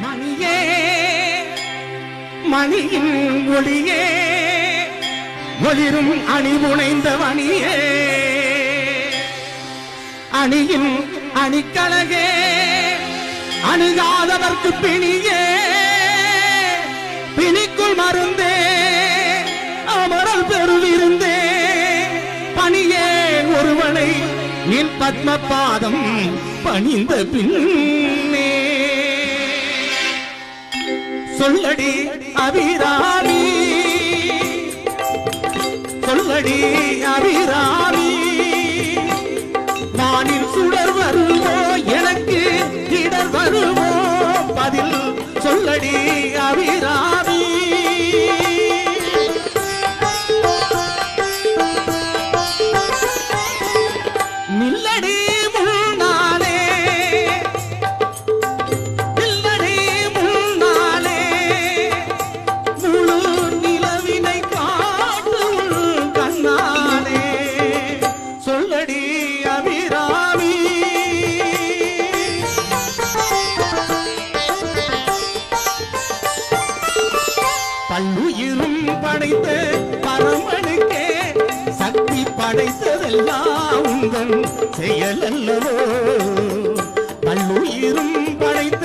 மணியே மணியின் ஒளியே ஒளிரும் அணி மணியே. அணியின் அணிக்கழகே அணுகாதவர்க்கு பிணி மருந்தே அமரல் பெருவிருந்தே. பணியே ஒருவனை நின் பத்ம பாதம் பணிந்த பின்னே. சொல்லடி அபிராமி சொல்லடி அபிராமி. வானில் சுடர் வருவோ எனக்கு இடர் வருவோ பதில் சொல்லடி பல்லுயிரும் படைத்த பரமனுக்கே சக்தி படைத்ததெல்லாம் உங்கள் செயலல்லவோ பல்லுயிரும் படைத்த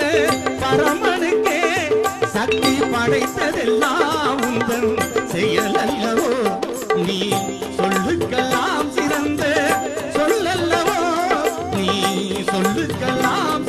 பரமனுக்கே சக்தி படைத்ததெல்லாம் உந்தன் செயலல்லவோ. நீ சொல்லுக்கெல்லாம் சிறந்த சொல்லல்லவோ. நீ சொல்லுக்கெல்லாம்